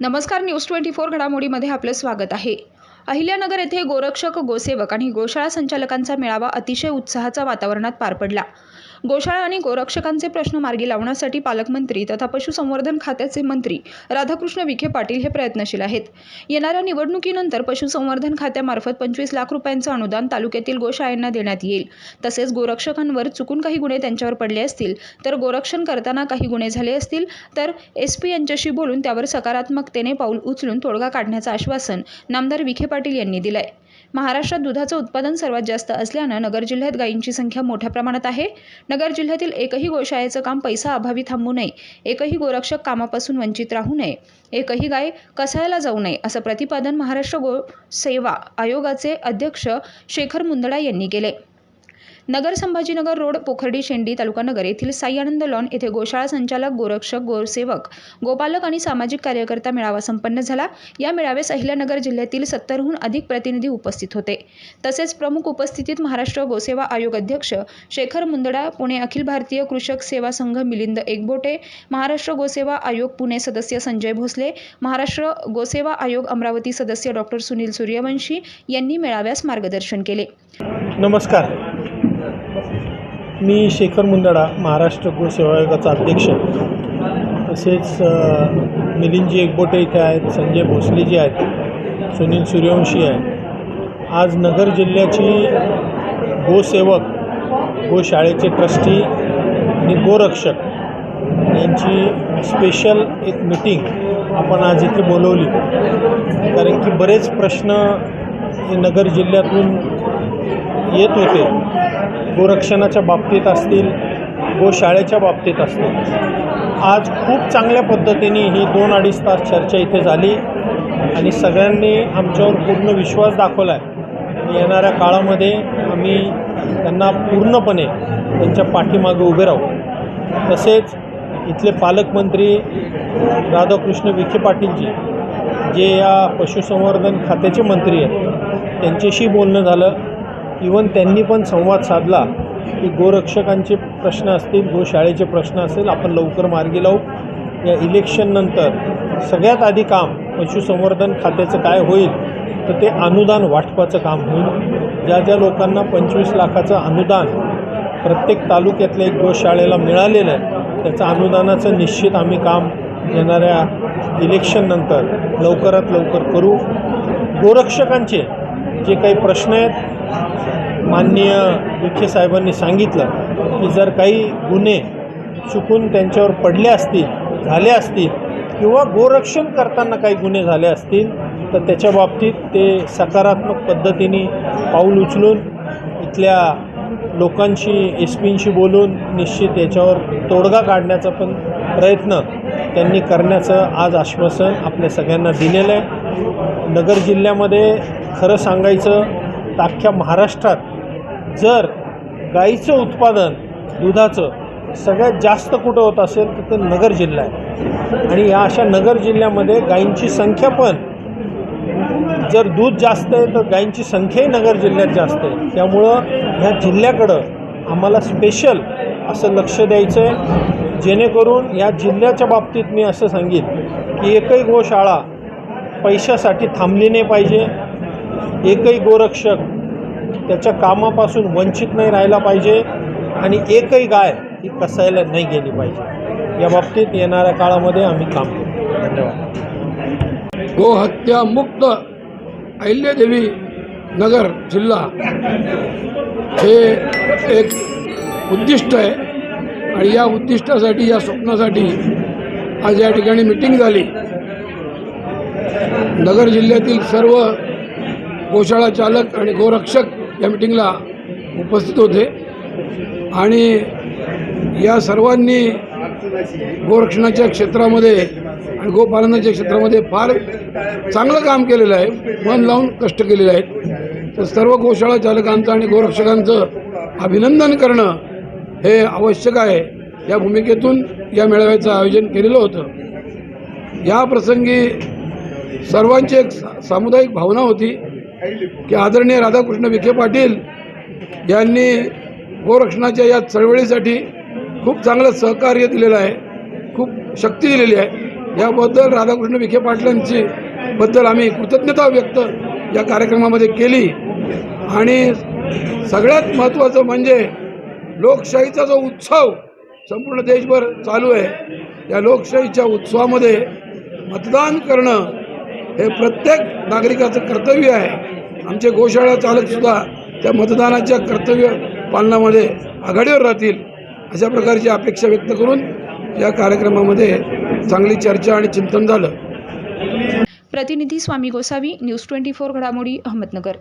नमस्कार news twenty four घडामोडीमध्ये आपलं स्वागत आहे. अहिल्यानगर येथे गोरक्षक गोसेवक आणि गोशाळा संचालकांचा मेळावा अतिशय उत्साहाच्या वातावरणात पार पडला. गोशाळा आणि गोरक्षकांचे प्रश्न मार्गी लावण्यासाठी पालकमंत्री तथा पशुसंवर्धन खात्याचे मंत्री राधाकृष्ण विखे पाटील हे प्रयत्नशील आहेत. येणाऱ्या निवडणुकीनंतर पशुसंवर्धन खात्यामार्फत पंचवीस लाख रुपयांचं अनुदान तालुक्यातील गोशाळांना देण्यात येईल. तसेच गोरक्षकांवर चुकून काही गुन्हे त्यांच्यावर पडले असतील तर गोरक्षण करताना काही गुन्हे झाले असतील तर एस पी यांच्याशी बोलून त्यावर सकारात्मकतेने पाऊल उचलून तोडगा काढण्याचं आश्वासन नामदार विखे पाटील यांनी दिलंय. महाराष्ट्रात दुधाचं उत्पादन सर्वात जास्त असल्यानं नगर जिल्ह्यात गायींची संख्या मोठ्या प्रमाणात आहे. नगर जिल्ह्यातील एकही गोशाळेचं काम पैसा अभावी थांबू नये. एकही गोरक्षक कामापासून वंचित राहू नये. एकही गाय कसायला जाऊ नये असं प्रतिपादन महाराष्ट्र गो सेवा आयोगाचे अध्यक्ष शेखर मुंदडा यांनी केले. नगर संभाजीनगर रोड पोखर्डी शेंडी तालुका नगर येथील साईआनंद लॉन येथे गोशाळा संचालक गोरक्षक गोसेवक गोपालक आणि सामाजिक कार्यकर्ता मेळावा संपन्न झाला. या मेळाव्यास अहिल्यानगर जिल्ह्यातील सत्तरहून अधिक प्रतिनिधी उपस्थित होते. तसेच प्रमुख उपस्थितीत महाराष्ट्र गोसेवा आयोग अध्यक्ष शेखर मुंदडा पुणे अखिल भारतीय कृषक सेवा संघ मिलिंद एकबोटे महाराष्ट्र गोसेवा आयोग पुणे सदस्य संजय भोसले महाराष्ट्र गोसेवा आयोग अमरावती सदस्य डॉक्टर सुनील सूर्यवंशी यांनी मेळाव्यास मार्गदर्शन केले. नमस्कार. मी शेखर मुंदडा महाराष्ट्र गोसेवा आयोगाचा अध्यक्ष. तसेच मिलिंदजी एकबोटे इथे आहेत संजय भोसलेजी आहेत सुनील सूर्यवंशी आहे आज नगर जिल्ह्याची गोसेवक गोशाळेचे ट्रस्टी आणि गोरक्षक यांची स्पेशल एक मीटिंग आपण आज इथे बोलवली. कारण की बरेच प्रश्न हे नगर जिल्ह्यातून येत होते. गोरक्षणाच्या बाबतीत असतील गोशाळेच्या बाबतीत असतील. आज खूप चांगल्या पद्धतीने ही दोन अडीच तास चर्चा इथे झाली आणि सगळ्यांनी आमच्यावर पूर्ण विश्वास दाखवला आहे येणाऱ्या काळामध्ये आम्ही त्यांना पूर्णपणे त्यांच्या पाठीमागे उभे राहू. तसेच इथले पालकमंत्री राधाकृष्ण विखे पाटीलजी जे या पशुसंवर्धन खात्याचे मंत्री आहेत त्यांच्याशी बोलणं झालं. इवन त्यांनी पण संवाद साधला की गोरक्षकांचे प्रश्न असतील गोशाळेचे प्रश्न असेल आपण लवकर मार्गी लावू. या इलेक्शननंतर सगळ्यात आधी काम पशुसंवर्धन खात्याचं काय होईल तर ते अनुदान वाटपाचं काम होईल. ज्या ज्या लोकांना पंचवीस लाखाचं अनुदान प्रत्येक तालुक्यातल्या एक गोशाळेला मिळालेलं आहे त्याचं अनुदानाचं निश्चित आम्ही काम येणाऱ्या इलेक्शननंतर लवकरात लवकर करू. गोरक्षकांचे जे काही प्रश्न आहेत माननीय विखे साहेबांनी सांगितलं की जर काही गुन्हे चुकून त्यांच्यावर पडले असतील झाले असतील किंवा गोरक्षण करताना काही गुन्हे झाले असतील तर त्याच्या बाबतीत ते सकारात्मक पद्धतीने पाऊल उचलून इथल्या लोकांशी एस पींशी बोलून निश्चित याच्यावर तोडगा काढण्याचा पण प्रयत्न त्यांनी करण्याचं आज आश्वासन आपल्या सगळ्यांना दिलेलं आहे. नगर जिल्ह्यामध्ये खरं सांगायचं तर अख्ख्या महाराष्ट्रात जर गाईचं उत्पादन दुधाचं सगळ्यात जास्त कुठं होत असेल तर ते नगर जिल्हा आहे. आणि या अशा नगर जिल्ह्यामध्ये गाईंची संख्या पण जर दूध जास्त आहे तर गायींची संख्याही नगर जिल्ह्यात जास्त आहे. त्यामुळं ह्या जिल्ह्याकडं आम्हाला स्पेशल असं लक्ष द्यायचं आहे जेणेकरून या जिल्ह्याच्या बाबतीत मी असं सांगेन की एकही गोशाळा पैशासाठी थांबली नाही पाहिजे. एकही गोरक्षक त्याच्या कामापासून वंचित नाही राहायला पाहिजे आणि एकही गाय ही कसायला नाही गेली पाहिजे. या बाबतीत येणाऱ्या काळामध्ये आम्ही काम करू. धन्यवाद. गोहत्या मुक्त अहिल्यादेवी नगर जिल्हा. हे एक उद्दिष्ट आहे आणि या उद्दिष्टासाठी या स्वप्नासाठी आज या ठिकाणी मिटिंग झाली. नगर जिल्ह्यातील सर्व गोशाळा चालक आणि गोरक्षक या मिटिंगला उपस्थित होते. आणि या सर्वांनी गोरक्षणाच्या क्षेत्रामध्ये आणि गोपालनाच्या क्षेत्रामध्ये फार चांगलं काम केलेलं आहे. मन लावून कष्ट केलेले आहेत. तर सर्व गोशाळा चालकांचं आणि गोरक्षकांचं अभिनंदन करणं हे आवश्यक आहे. या भूमिकेतून या मेळाव्याचं आयोजन केलेलं होतं. या प्रसंगी सर्वांची एक सा- सामुदायिक भावना होती. की आदरणीय राधाकृष्ण विखे पाटील यांनी गोरक्षणाच्या या चळवळीसाठी खूप चांगलं सहकार्य दिलेलं आहे खूप शक्ती दिलेली आहे. याबद्दल राधाकृष्ण विखे पाटलांची बद्दल आम्ही कृतज्ञता व्यक्त या कार्यक्रमामध्ये केली. आणि सगळ्यात महत्त्वाचं म्हणजे लोकशाहीचा जो उत्सव संपूर्ण देशभर चालू आहे या लोकशाहीच्या उत्सवामध्ये मतदान करणं हे प्रत्येक नागरिकाचं कर्तव्य आहे. आमचे गोशाळा चालकसुद्धा त्या मतदानाच्या कर्तव्य पालनामध्ये आघाडीवर राहतील अशा प्रकारची अपेक्षा व्यक्त करून या कार्यक्रमामध्ये चांगली चर्चा आणि चिंतन झालं. प्रतिनिधी Swami Gosavi news twenty four घडामोडी अहमदनगर.